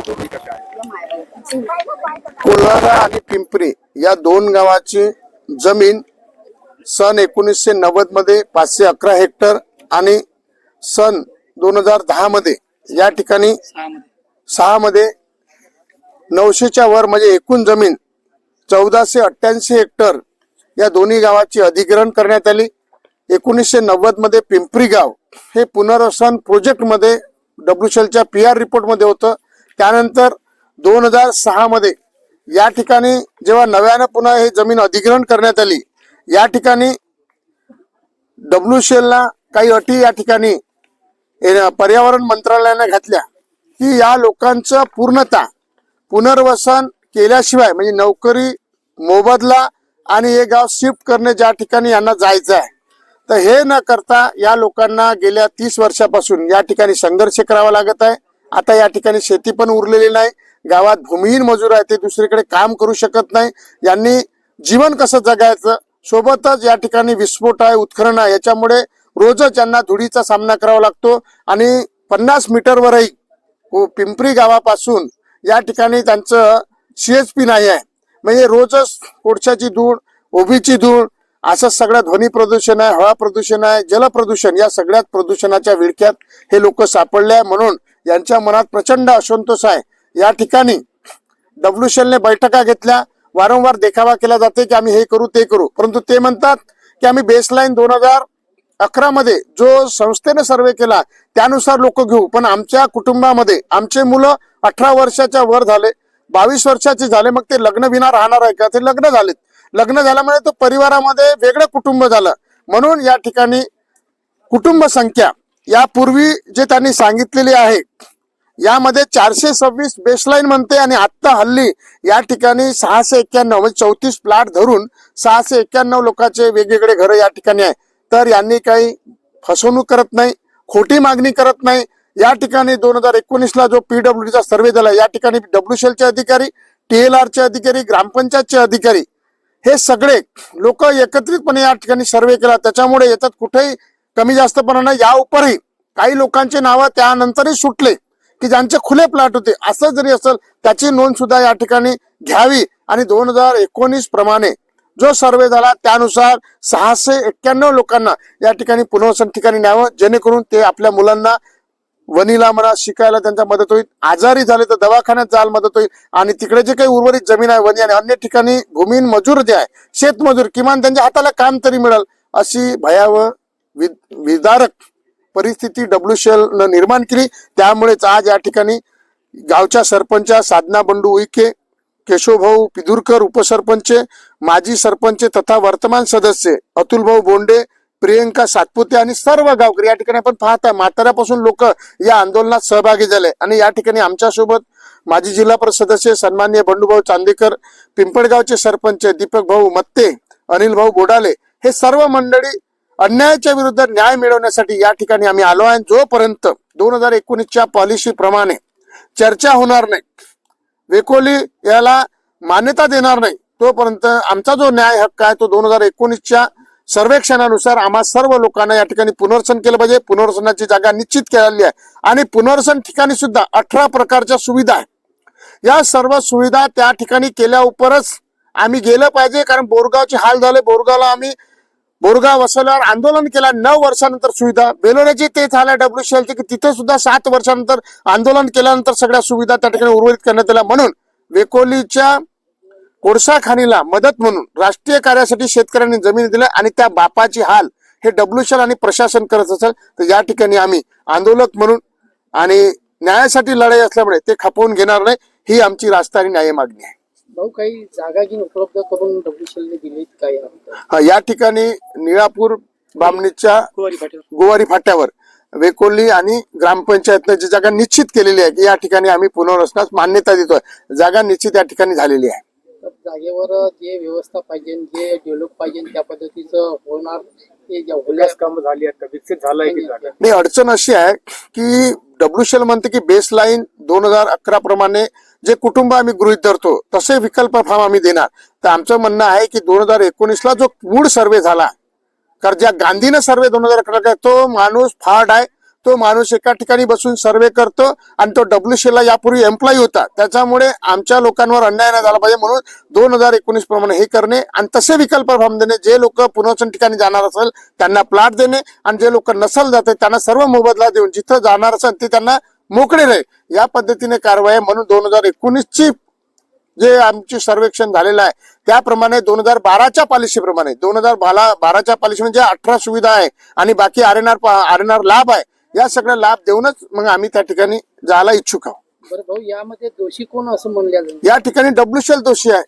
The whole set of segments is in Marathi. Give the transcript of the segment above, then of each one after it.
भूमिका काय कोल्हारा आणि पिंपरी या दोन गावाची जमीन सन एकोणीसशे नव्वदमध्ये पाचशे अकरा हेक्टर आणि सन दोन हजार दहा मध्ये या ठिकाणी सहा मध्ये नऊशेच्या वर म्हणजे एकूण जमीन चौदाशे अठ्ठ्याऐंशी हेक्टर या दोन्ही गावाची अधिग्रहण करण्यात आली. एकोणीसशे नव्वदमध्ये पिंपरी गाव हे पुनर्वसन प्रोजेक्टमध्ये डब्ल्यूशेलच्या पी आर रिपोर्टमध्ये होतं. त्यानंतर दोन हजार सहामध्ये या ठिकाणी जेव्हा नव्यानं पुन्हा हे जमीन अधिग्रहण करण्यात आली या ठिकाणी डब्ल्यूशेलला काही अटी या ठिकाणी पर्यावरण मंत्रालयाने घातल्या की या लोकांचं पूर्णता पुनर्वसन केल्याशिवाय म्हणजे नोकरी मोबदला आणि हे गाव शिफ्ट करणे ज्या ठिकाणी यांना जायचं आहे तर हे न करता या लोकांना गेल्या तीस वर्षापासून या ठिकाणी संघर्ष करावा लागत आहे. आता या ठिकाणी शेती पण उरलेली नाही. गावात भूमिहीन मजूर आहे ते दुसरीकडे काम करू शकत नाही. यांनी जीवन कसं जगायचं? सोबतच या ठिकाणी विस्फोट आहे उत्खनन आहे. याच्यामुळे रोजच यांना धुळीचा सामना करावा लागतो. आणि पन्नास मीटरवरही पिंपरी गावापासून या ठिकाणी त्यांचं सीएचपी नाही आहे. म्हणजे रोजच कोळशाची धूळ ओबीची धूळ असं सगळं ध्वनी प्रदूषण आहे हवा प्रदूषण आहे जल प्रदूषण या सगळ्याच प्रदूषणाच्या विळख्यात हे लोक सापडले आहे म्हणून यांच्या मनात प्रचंड असंतोष आहे. या ठिकाणी डब्ल्यूशेलने बैठका घेतल्या. वारंवार देखावा केला जाते की आम्ही हे करू ते करू. परंतु ते म्हणतात की आम्ही बेसलाईन दोन हजार अकरा मध्ये जो संस्थेने सर्वे केला त्यानुसार लोक घेऊ. पण आमच्या कुटुंबामध्ये आमचे मुलं अठरा वर्षाच्या वर झाले. बावीस वर्षाचे झाले. मग ते लग्न विना राहणार आहे का? ते लग्न झालेत. लग्न झाल्यामुळे तो परिवारामध्ये वेगळं कुटुंब झालं. म्हणून या ठिकाणी कुटुंब संख्या यापूर्वी जे त्यांनी सांगितलेली आहे यामध्ये चारशे सव्वीस बेसलाईन म्हणते आणि आत्ता हल्ली या ठिकाणी सहाशे एक्क्याण्णव म्हणजे चौतीस प्लॉट धरून सहाशे एक्क्याण्णव लोकांचे वेगवेगळे घरं या ठिकाणी आहे तर यांनी काही फसवणूक करत नाही खोटी मागणी करत नाही. या ठिकाणी दोन हजार एकोणीसला जो पीडब्ल्यूडीचा सर्वे झाला या ठिकाणी डब्ल्यूशेलचे अधिकारी टी एल आरचे अधिकारी ग्रामपंचायतचे अधिकारी हे सगळे लोक एकत्रितपणे या ठिकाणी सर्वे केला. त्याच्यामुळे येतात कुठेही कमी जास्तपणा नाही. या उपरही काही लोकांचे नावं त्यानंतरही सुटले की ज्यांचे खुले प्लॉट होते. असं जरी असेल त्याची नोंद सुद्धा या ठिकाणी घ्यावी. आणि दोन हजार एकोणीस प्रमाणे जो सर्वे झाला त्यानुसार सहाशे एक्क्याण्णव लोकांना या ठिकाणी पुनर्वसन ठिकाणी न्यावं जेणेकरून ते आपल्या मुलांना वनीला म्हणा शिकायला त्यांचा मदत होईल. आजारी झाले तर दवाखान्यात जायला मदत होईल. आणि तिकडे जे काही उर्वरित जमीन आहे वनी आणि अन्य ठिकाणी भूमीन मजूर जे आहे शेतमजूर किमान त्यांच्या हाताला काम तरी मिळेल अशी भयावह विदारक परिस्थिती डब्ल्यूशेल न निर्माण केली. त्यामुळेच आज या ठिकाणी गावच्या सरपंच साधना बंडू उईके केशवभाऊ पिदुरकर उपसरपंच माजी सरपंच तथा वर्तमान सदस्य अतुलभाऊ बोंडे प्रियंका सातपुते आणि सर्व गावकरी या ठिकाणी आपण पाहता म्हाताऱ्यापासून लोक या आंदोलनात सहभागी झाले. आणि या ठिकाणी आमच्यासोबत माजी जिल्हा परिषद सदस्य सन्मान्य बंडूभाऊ चांदेकर पिंपळगावचे सरपंच दीपक भाऊ मत्ते अनिल भाऊ बोडाले हे सर्व मंडळी अन्यायाच्या विरुद्ध न्याय मिळवण्यासाठी या ठिकाणी आम्ही आलो आहे. जोपर्यंत दोन हजार एकोणीसच्या पॉलिसी प्रमाणे चर्चा होणार नाही वेकोली याला मान्यता देणार नाही तोपर्यंत आमचा जो न्याय हक्क आहे तो दोन हजार एकोणीसच्या सर्वेक्षणानुसार आम्हा सर्व लोकांना या ठिकाणी पुनर्वसन केलं पाहिजे. पुनर्वसनाची जागा निश्चित केलेली आहे. आणि पुनर्वसन ठिकाणी सुद्धा अठरा प्रकारच्या सुविधा आहे या सर्व सुविधा त्या ठिकाणी केल्या उपरच आम्ही गेलं पाहिजे. कारण बोरगावचे हाल झाले. बोरगावला आम्ही बोरगाव वसवल्यावर आंदोलन केला. नऊ वर्षानंतर सुविधा. बेलोऱ्याचे ते झालं डब्ल्यू डब्ल्यूसीएलची की तिथे सुद्धा सात वर्षानंतर आंदोलन केल्यानंतर सगळ्या सुविधा त्या ठिकाणी उर्वरित करण्यात आल्या. म्हणून वेकोलीच्या कोळसा खाणीला मदत म्हणून राष्ट्रीय कार्यासाठी शेतकऱ्यांनी जमीन दिल्या आणि त्या बापाची हाल हे डब्ल्यूशेल आणि प्रशासन करत असेल तर या ठिकाणी आम्ही आंदोलक म्हणून आणि न्यायासाठी लढाई असल्यामुळे ते खपवून घेणार नाही ही आमची राजस्थानी न्याय मागणी आहे. भाऊ काही जागा उपलब्ध करून डब्ल्यूशेलने दिली काय हा, या ठिकाणी निळापूर बामणीच्या गोवारी फाट्यावर. वेकोली आणि ग्रामपंचायतनं जी जागा निश्चित केलेली आहे की या ठिकाणी आम्ही पुनर्वसनास मान्यता देतोय. जागा निश्चित या ठिकाणी झालेली आहे. जागेवर जे व्यवस्था पाहिजे जे डेव्हलप पाहिजे त्या पद्धतीचं होणार ते ज्या विकास काम झाली आहेत का? विकसित झालंय की जागा? नाही अडचण अशी आहे की डब्ल्यूशेल म्हणते की बेस लाईन दोन हजार अकरा प्रमाणे जे कुटुंब आम्ही गृहित धरतो तसे विकल्प फॉर्म आम्ही देणार. तर आमचं म्हणणं आहे की दोन हजार एकोणीसला जो मूळ सर्वे झाला कारण ज्या गांधीनं सर्वे दोन हजार अकरा तो माणूस फाड आहे. तो माणूस एका ठिकाणी बसून सर्वे करतो आणि तो डब्ल्यू सीला यापूर्वी एम्प्लॉई होता. त्याच्यामुळे आमच्या लोकांवर अन्याय नाही झाला पाहिजे म्हणून दोन हजार एकोणीस प्रमाणे हे करणे आणि तसे विकल्प फॉर्म देणे. जे लोक पुनर्वसन ठिकाणी जाणार असेल त्यांना प्लॉट देणे आणि जे लोक नसल जाते त्यांना सर्व मोबदला देऊन जिथं जाणार असेल ते त्यांना मोकळे राहील या पद्धतीने कारवाई आहे म्हणून दोन हजार एकोणीसची जे आमचे सर्वेक्षण झालेलं आहे त्याप्रमाणे दोन हजार बाराच्या पॉलिसीप्रमाणे दोन हजार बारा बाराच्या पॉलिसी म्हणजे अठरा सुविधा आहे आणि बाकी R N R R N R लाभ आहे. या सगळ्या लाभ देऊनच मग आम्ही त्या ठिकाणी जायला इच्छुक आहोत. बरं भाऊ यामध्ये दोषी कोण असं म्हणल्या जाईल? या ठिकाणी डब्ल्यू दोषी आहे.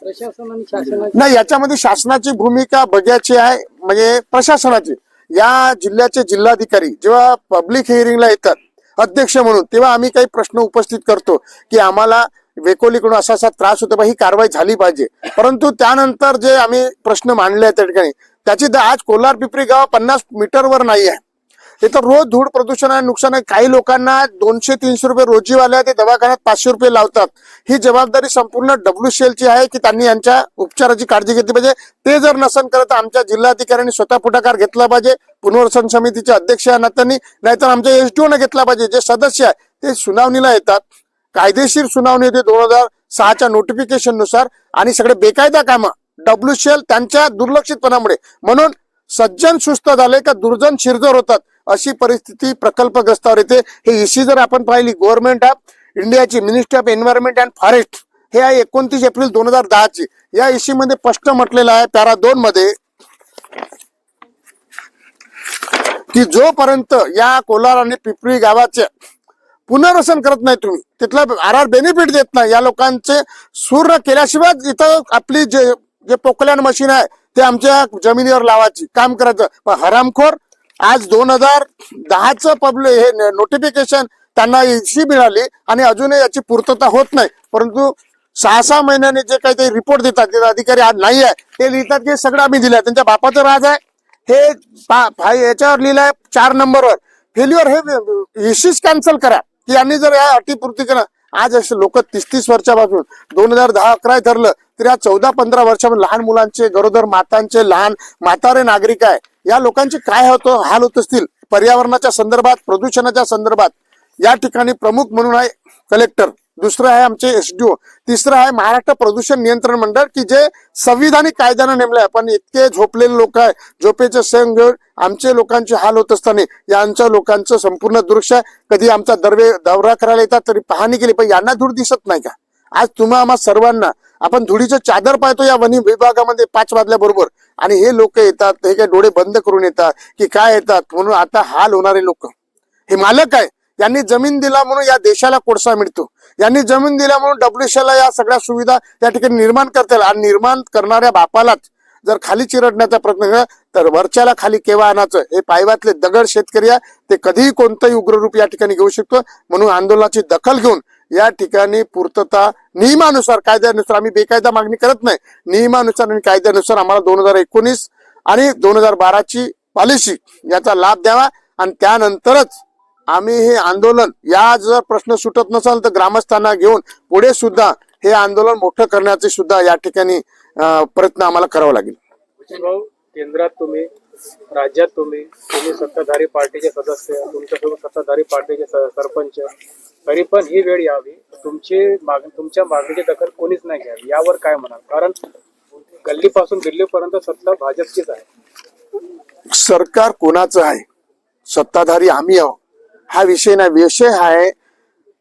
प्रशासन आणि शासनाची नाही याच्यामध्ये शासनाची भूमिका बघायची आहे म्हणजे प्रशासनाची. या जिल्ह्याचे जिल्हाधिकारी जेव्हा पब्लिक हिअरिंगला येतात अध्यक्ष म्हणून तेव्हा आम्ही काही प्रश्न उपस्थित करतो की आम्हाला वेकोलीकडून असा असा त्रास होतो बा ही कारवाई झाली पाहिजे. परंतु त्यानंतर जे आम्ही प्रश्न मांडले आहेत त्या ठिकाणी त्याची द- आज कोलार पिपरी गाव पन्नास मीटरवर नाही आहे. तिथं रोज धूळ प्रदूषण आहे नुकसान आहे. काही लोकांना दोनशे तीनशे रुपये रोजीवाले ते दवाखान्यात पाचशे रुपये लावतात. ही जबाबदारी संपूर्ण डब्ल्यू ची आहे की त्यांनी यांच्या उपचाराची काळजी घेतली पाहिजे. ते जर नसन करत आमच्या जिल्हाधिकाऱ्यांनी स्वतः पुढाकार घेतला पाहिजे. पुनर्वसन समितीचे अध्यक्ष या नात्यांनी नाहीतर आमच्या एसडीओ न घेतला पाहिजे. जे सदस्य आहे ते सुनावणीला येतात. कायदेशीर सुनावणी होती दोन हजार सहाच्या नोटिफिकेशननुसार. आणि सगळे बेकायदा कामं डब्ल्यू त्यांच्या दुर्लक्षितपणामुळे. म्हणून सज्जन सुस्त झाले का दुर्जन शिरजोर होतात. अशी परिस्थिती प्रकल्पग्रस्तावर येते. हे इशी जर आपण पाहिली गव्हर्नमेंट ऑफ इंडियाची ministry of environment and forest हे आहे एकोणतीस एप्रिल दोन हजार दहाची. या इशी मध्ये स्पष्ट म्हटलेलं आहे पॅरा दोन मध्ये की जोपर्यंत या कोलार आणि पिपरी गावाचे पुनर्वसन करत नाही तुम्ही तिथला आर आर बेनिफिट देत नाही या लोकांचे सूर्य केल्याशिवाय इथं आपली जे जे पोकल्यान मशीन आहे ते आमच्या जमिनीवर लावायची काम करायचं. पण हरामखोर आज दोन हजार दहाचं पब्लिक हे नोटिफिकेशन त्यांना इसी मिळाली आणि अजूनही याची पूर्तता होत नाही. परंतु सहा सहा महिन्याने जे काही ते रिपोर्ट देतात अधिकारी आज नाही आहे ते लिहितात की सगळं आम्ही दिलं त्यांच्या बापाचं राज आहे. हे याच्यावर लिहिलं आहे चार नंबरवर. फेल्युअर हे इशीच कॅन्सल करा. की यांनी जर या अटीपूर्ती करा आज असे लोक तीस तीस वर्षापासून दोन हजार दहा अकरा धरलं तर या चौदा पंधरा वर्षापासून लहान मुलांचे गरोदर मातांचे लहान म्हातारे नागरिक आहे. या लोकांचे काय होतं हाल होत असतील? पर्यावरणाच्या संदर्भात प्रदूषणाच्या संदर्भात या ठिकाणी प्रमुख म्हणून आहे कलेक्टर. दुसरं आहे आमचे एसडीओ. तिसरं आहे महाराष्ट्र प्रदूषण नियंत्रण मंडळ की जे संविधानिक कायद्यानं नेमलं आहे पण इतके झोपलेले लोक आहे झोपेचे संघ घेऊन आमचे लोकांचे हाल होत असताना यांच्या लोकांचं संपूर्ण दृश्य आहे. कधी आमचा दरवे दौरा करायला येतात तरी पाहणी केली पण यांना दूर दिसत नाही का? आज तुम्हा आम्हा सर्वांना आपण धुळीचं चादर पाहतो या वनी विभागामध्ये पाच वाजल्याबरोबर आणि हे लोक येतात हे काय डोळे बंद करून येतात की काय येतात म्हणून आता हाल होणारे लोक. हे मालक आहे. यांनी जमीन दिला म्हणून या देशाला कोळसा मिळतो. यांनी जमीन दिल्या म्हणून डब्ल्यूसीला या सगळ्या सुविधा या ठिकाणी निर्माण करता येईल आणि निर्माण करणाऱ्या बापालाच जर खाली चिरडण्याचा प्रयत्न केला तर वरच्याला खाली केव्हा आणायचं? हे पायवातले दगड शेतकरी आहे. ते कधीही कोणतंही उग्ररूप या ठिकाणी घेऊ शकतो. म्हणून आंदोलनाची दखल घेऊन या ठिकाणी पूर्तता नियमानुसार कायद्यानुसार आम्ही बेकायदा मागणी करत नाही. नियमानुसार आणि कायद्यानुसार आम्हाला दोन हजार एकोणीस आणि दोन हजार बाराची पॉलिसी याचा लाभ द्यावा आणि त्यानंतरच आम्ही हे आंदोलन या जर प्रश्न सुटत नसेल तर ग्रामस्थांना घेऊन पुढे सुद्धा हे आंदोलन मोठं करण्याचे सुद्धा या ठिकाणी प्रयत्न आम्हाला करावा लागेल. केंद्रात तुम्ही राज्यात तुम्ही तुम्ही सत्ताधारी पार्टीचे सदस्य तुमच्यासोबत सत्ताधारी पार्टीचे सरपंच तरी पण ही वेळ यावी. तुमची माग तुमच्या मागणीची दखल कोणीच नाही घ्यावी. यावर काय म्हणाल? कारण गल्लीपासून दिल्लीपर्यंत सत्ता भाजपचीच आहे. सरकार कोणाचं आहे? सत्ताधारी आम्ही आहोत. हा विषय नाही. विषय आहे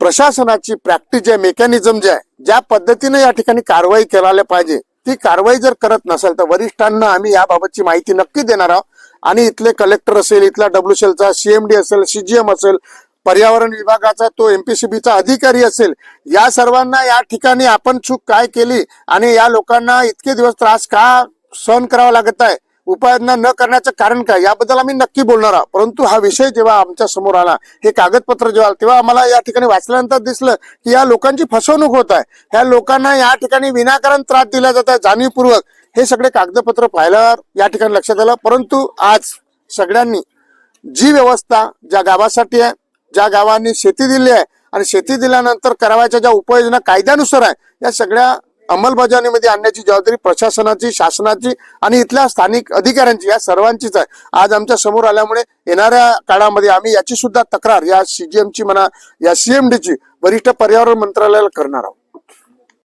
प्रशासनाची प्रॅक्टिस जे मेकॅनिझम जे आहे ज्या पद्धतीने या ठिकाणी कारवाई करायला पाहिजे ती कारवाई जर करत नसेल तर वरिष्ठांना आम्ही याबाबतची माहिती नक्की देणार आहोत. आणि इथले कलेक्टर असेल इथला डब्ल्यूसीएलचा सीएमडी असेल सीजीएम असेल पर्यावरण विभागाचा तो एमपीसीबीचा अधिकारी असेल या सर्वांना या ठिकाणी आपण चूक काय केली आणि या लोकांना इतके दिवस त्रास का सहन करावा लागत आहे? उपाययोजना न करण्याचं कारण काय? याबद्दल आम्ही नक्की बोलणार आहोत. परंतु हा विषय जेव्हा आमच्यासमोर आला हे कागदपत्र जेव्हा तेव्हा आम्हाला या ठिकाणी वाचल्यानंतर दिसलं की या लोकांची फसवणूक होत आहे. ह्या लोकांना या ठिकाणी विनाकारण त्रास दिला जात आहे जाणीवपूर्वक. हे सगळे कागदपत्र पाहिल्यावर या ठिकाणी लक्षात आलं. परंतु आज सगळ्यांनी जी व्यवस्था ज्या गावासाठी आहे ज्या गावांनी शेती दिली आहे आणि शेती दिल्यानंतर करावायच्या ज्या उपाययोजना कायद्यानुसार आहे या सगळ्या अंमलबजावणीमध्ये आणण्याची जबाबदारी प्रशासनाची शासनाची आणि इथल्या स्थानिक अधिकाऱ्यांची या सर्वांचीच आहे. आज आमच्यासमोर आल्यामुळे येणाऱ्या काळामध्ये आम्ही याची सुद्धा तक्रार या सीजीएमची म्हणा या सीएमडीची वरिष्ठ पर्यावरण मंत्रालयाला करणार आहोत.